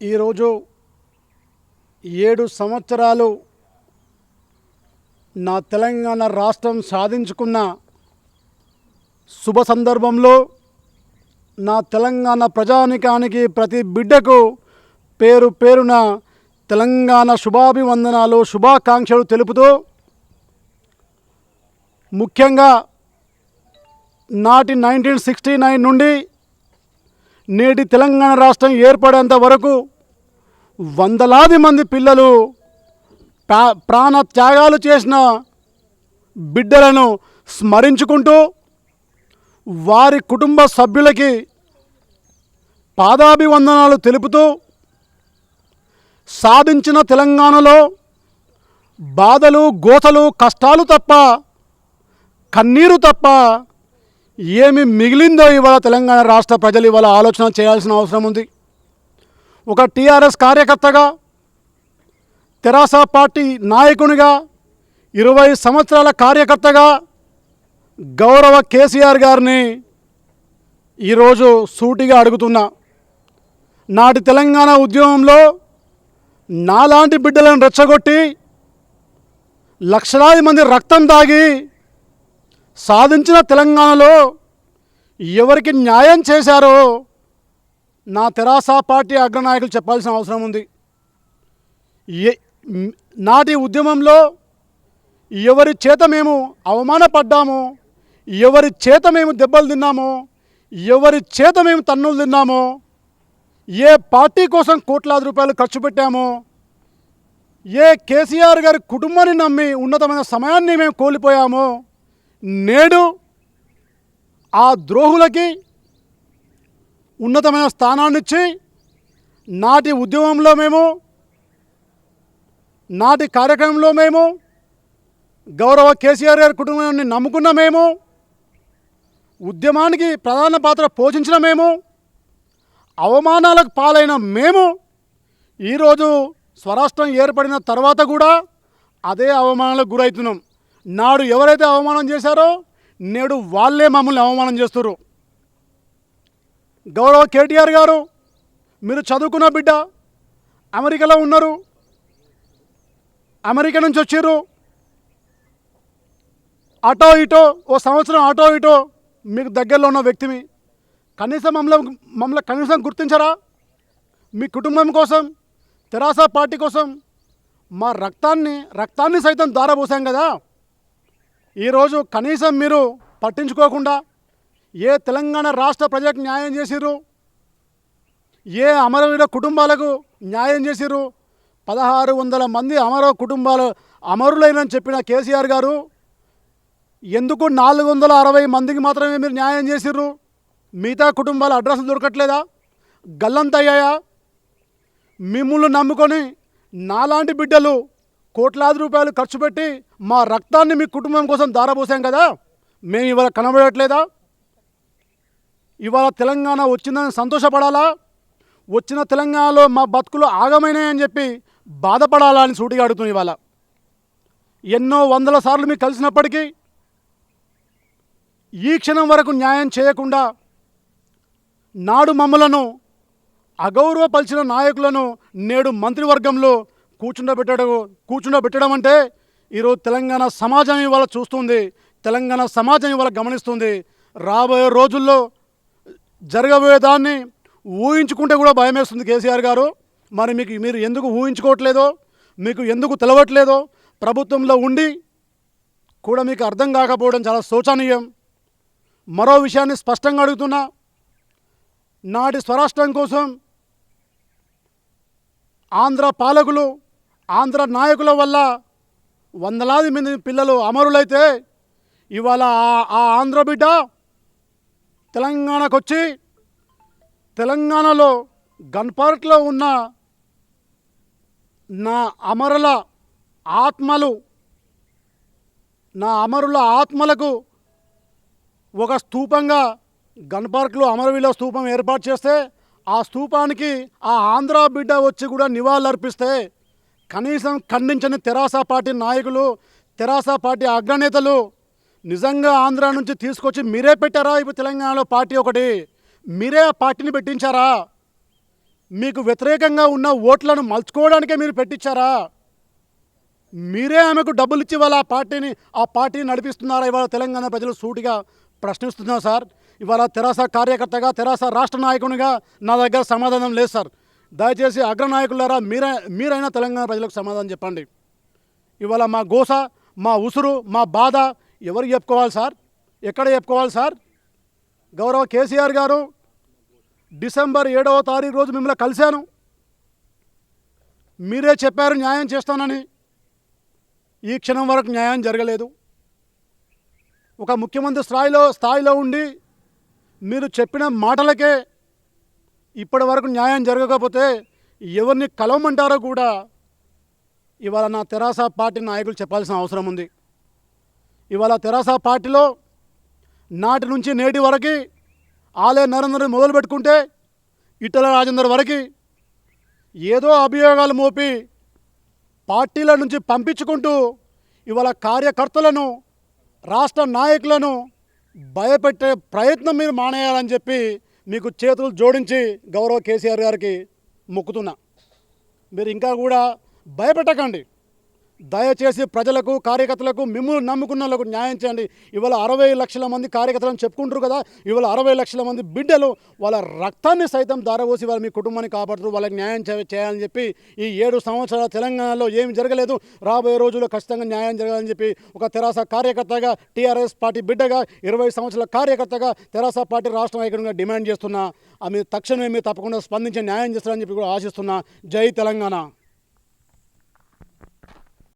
ఈరోజు ఏడు సంవత్సరాలు నా తెలంగాణ రాష్ట్రం సాధించుకున్న శుభ సందర్భంలో నా తెలంగాణ ప్రజానికానికి ప్రతి బిడ్డకు పేరు పేరున తెలంగాణ శుభాభివందనాలు శుభాకాంక్షలు తెలుపుతూ ముఖ్యంగా నాటి నైన్టీన్ సిక్స్టీ నైన్ నుండి నేటి తెలంగాణ రాష్ట్రం ఏర్పడేంత వరకు వందలాది మంది పిల్లలు ప్రా ప్రాణ త్యాగాలు చేసిన బిడ్డలను స్మరించుకుంటూ వారి కుటుంబ సభ్యులకి పాదాభివందనాలు తెలుపుతూ సాధించిన తెలంగాణలో బాధలు గోసలు కష్టాలు తప్ప కన్నీరు తప్ప ఏమి మిగిలిందో ఇవాళ తెలంగాణ రాష్ట్ర ప్రజలు ఇవాళ ఆలోచన చేయాల్సిన అవసరం ఉంది. ఒక టీఆర్ఎస్ కార్యకర్తగా తెరాస పార్టీ నాయకునిగా ఇరవై సంవత్సరాల కార్యకర్తగా గౌరవ కేసీఆర్ గారిని ఈరోజు సూటిగా అడుగుతున్నా. నాటి తెలంగాణ ఉద్యమంలో నాలాంటి బిడ్డలను రెచ్చగొట్టి లక్షలాది మంది రక్తం దాగి సాధించిన తెలంగాణలో ఎవరికి న్యాయం చేశారో నా తెరాస పార్టీ అగ్రనాయకులు చెప్పాల్సిన అవసరం ఉంది. ఏ నాటి ఉద్యమంలో ఎవరి చేత మేము అవమానపడ్డామో ఎవరి చేత మేము దెబ్బలు తిన్నామో ఎవరి చేత మేము తన్నులు తిన్నామో ఏ పార్టీ కోసం కోట్లాది రూపాయలు ఖర్చు పెట్టామో ఏ కేసీఆర్ గారి కుటుంబాన్ని నమ్మి ఉన్నతమైన సమయాన్ని మేము కోల్పోయామో నేడు ఆ ద్రోహులకి ఉన్నతమైన స్థానాన్నిచ్చి నాటి ఉద్యమంలో మేము నాటి కార్యక్రమంలో మేము గౌరవ కేసీఆర్ గారి కుటుంబాన్ని నమ్ముకున్న మేము ఉద్యమానికి ప్రధాన పాత్ర పోషించిన మేము అవమానాలకు పాలైన మేము ఈరోజు స్వరాష్ట్రం ఏర్పడిన తర్వాత కూడా అదే అవమానాలకు గురవుతున్నాం నాడు ఎవరైతే అవమానం చేశారో నేడు వాళ్ళే మమ్మల్ని అవమానం చేస్తున్నారు గౌరవ కేటీఆర్ గారు మీరు చదువుకున్న బిడ్డ అమెరికాలో ఉన్నారు. అమెరికా నుంచి వచ్చారు అటో ఇటో ఓ సంవత్సరం అటో ఇటో మీకు దగ్గరలో ఉన్న వ్యక్తిని కనీసం మమ్మల్ని మమ్మల్ని కనీసం గుర్తించరా? మీ కుటుంబం కోసం తెరాస పార్టీ కోసం మా రక్తాన్ని రక్తాన్ని సైతం దారపోసాం కదా? ఈరోజు కనీసం మీరు పట్టించుకోకుండా ఏ తెలంగాణ రాష్ట్ర ప్రజలకు న్యాయం చేసిర్రు? ఏ అమరవీర కుటుంబాలకు న్యాయం చేసిర్రు? పదహారు వందల మంది అమర కుటుంబాలు అమరులైనని చెప్పిన కేసీఆర్ గారు ఎందుకు నాలుగు వందల అరవై మందికి మాత్రమే మీరు న్యాయం చేసిర్రు? మిగతా కుటుంబాల అడ్రస్ దొరకట్లేదా? గల్లంతయ్యాయా? మిమ్మల్ని నమ్ముకొని నాలాంటి బిడ్డలు కోట్లాది రూపాయలు ఖర్చు పెట్టి మా రక్తాన్ని మీ కుటుంబం కోసం దారబోసాం కదా. మేము ఇవాళ కనబడట్లేదా? ఇవాళ తెలంగాణ వచ్చిందని సంతోషపడాలా? వచ్చిన తెలంగాణలో మా బతుకులు ఆగమైనాయని చెప్పి బాధపడాలా అని సూటిగా అడుగుతుంది ఇవాళ. ఎన్నో వందల సార్లు మీకు కలిసినప్పటికీ ఈ క్షణం వరకు న్యాయం చేయకుండా నాడు మమ్మలను అగౌరవపరిచిన నాయకులను నేడు మంత్రివర్గంలో కూర్చుండబెట్టడం కూర్చుండబెట్టడం అంటే ఈరోజు తెలంగాణ సమాజం ఇవాళ చూస్తుంది తెలంగాణ సమాజం ఇవాళ గమనిస్తుంది. రాబోయే రోజుల్లో జరగబోయే దాన్ని ఊహించుకుంటే కూడా భయమేస్తుంది కేసీఆర్ గారు. మరి మీకు మీరు ఎందుకు ఊహించుకోవట్లేదో మీకు ఎందుకు తెలవట్లేదో ప్రభుత్వంలో ఉండి కూడా మీకు అర్థం కాకపోవడం చాలా శోచనీయం. మరో విషయాన్ని స్పష్టంగా అడుగుతున్నా. నాటి స్వరాష్ట్రం కోసం ఆంధ్ర పాలకులు ఆంధ్ర నాయకుల వల్ల వందలాది మంది పిల్లలు అమరులైతే ఇవాళ ఆ- ఆంధ్ర బిడ్డ తెలంగాణకు వచ్చి తెలంగాణలో గన్పార్ట్లో ఉన్న నా అమరుల ఆత్మలు నా అమరుల ఆత్మలకు ఒక స్తూపంగా గన్ పార్క్లో అమరవీల స్తూపం ఏర్పాటు చేస్తే ఆ స్తూపానికి ఆ ఆంధ్ర బిడ్డ వచ్చి కూడా నివాళులర్పిస్తే కనీసం ఖండించని తెరాస పార్టీ నాయకులు తెరాస పార్టీ అగ్రనేతలు నిజంగా ఆంధ్ర నుంచి తీసుకొచ్చి మీరే పెట్టారా? ఇప్పుడు తెలంగాణలో పార్టీ ఒకటి. మీరే ఆ పార్టీని పెట్టించారా? మీకు వ్యతిరేకంగా ఉన్న ఓట్లను మలుచుకోవడానికే మీరు పెట్టించారా? మీరే ఆమెకు డబ్బులు ఇచ్చి వాళ్ళ ఆ పార్టీని ఆ పార్టీని నడిపిస్తున్నారా? ఇవాళ తెలంగాణ ప్రజలు సూటిగా ప్రశ్నిస్తున్నారు సార్. ఇవాళ తెరాస కార్యకర్తగా తెరాస రాష్ట్ర నాయకునిగా నా దగ్గర సమాధానం లేదు సార్. దయచేసి అగ్రనాయకులారా మీరే మీరైనా తెలంగాణ ప్రజలకు సమాధానం చెప్పండి. ఇవాళ మా గోస మా ఉసురు మా బాధ ఎవరు చెప్పుకోవాలి సార్? ఎక్కడ చెప్పుకోవాలి సార్? గౌరవ కేసీఆర్ గారు డిసెంబర్ ఏడవ తారీఖు రోజు మిమ్మల్ని కలిశాను. మీరే చెప్పారు న్యాయం చేస్తానని. ఈ క్షణం వరకు న్యాయం జరగలేదు. ఒక ముఖ్యమంత్రి స్థాయిలో స్థాయిలో ఉండి మీరు చెప్పిన మాటలకే ఇప్పటి వరకు న్యాయం జరగకపోతే ఎవరిని కలవమంటారో కూడా ఇవాళ నా తెరాస పార్టీ నాయకులు చెప్పాల్సిన అవసరం ఉంది. ఇవాళ తెరాస పార్టీలో నాటి నుంచి నేటి వరకు ఆలయ నరేంద్ర మొదలు పెట్టుకుంటే ఇటల రాజేందర్ వరకు ఏదో అభియోగాలు మోపి పార్టీల నుంచి పంపించుకుంటూ ఇవాళ కార్యకర్తలను రాష్ట్ర నాయకులను భయపెట్టే ప్రయత్నం మీరు మానేయాలని చెప్పి మీకు చేతులు జోడించి గౌరవ కేసీఆర్ గారికి మొక్కుతున్నా. మీరు ఇంకా కూడా భయపెట్టకండి. దయచేసి ప్రజలకు కార్యకర్తలకు మిమ్మల్ని నమ్ముకున్న వాళ్ళకు న్యాయం చేయండి. ఇవాళ అరవై లక్షల మంది కార్యకర్తలను చెప్పుకుంటారు కదా ఇవాళ అరవై లక్షల మంది బిడ్డలు వాళ్ళ రక్తాన్ని సైతం దారవోసి వాళ్ళ మీ కుటుంబాన్ని కాపాడుతూ వాళ్ళకి న్యాయం చేయాలని చెప్పి ఈ ఏడు సంవత్సరాల తెలంగాణలో ఏమి జరగలేదు. రాబోయే రోజుల్లో ఖచ్చితంగా న్యాయం జరగాలని చెప్పి ఒక తెరాస కార్యకర్తగా టీఆర్ఎస్ పార్టీ బిడ్డగా ఇరవై సంవత్సరాల కార్యకర్తగా తెరాస పార్టీ రాష్ట్ర నాయకుడిగా డిమాండ్ చేస్తున్నా. ఆమె తక్షణమే మీరు తప్పకుండా స్పందించి న్యాయం చేస్తారని చెప్పి కూడా ఆశిస్తున్నా. జై తెలంగాణ.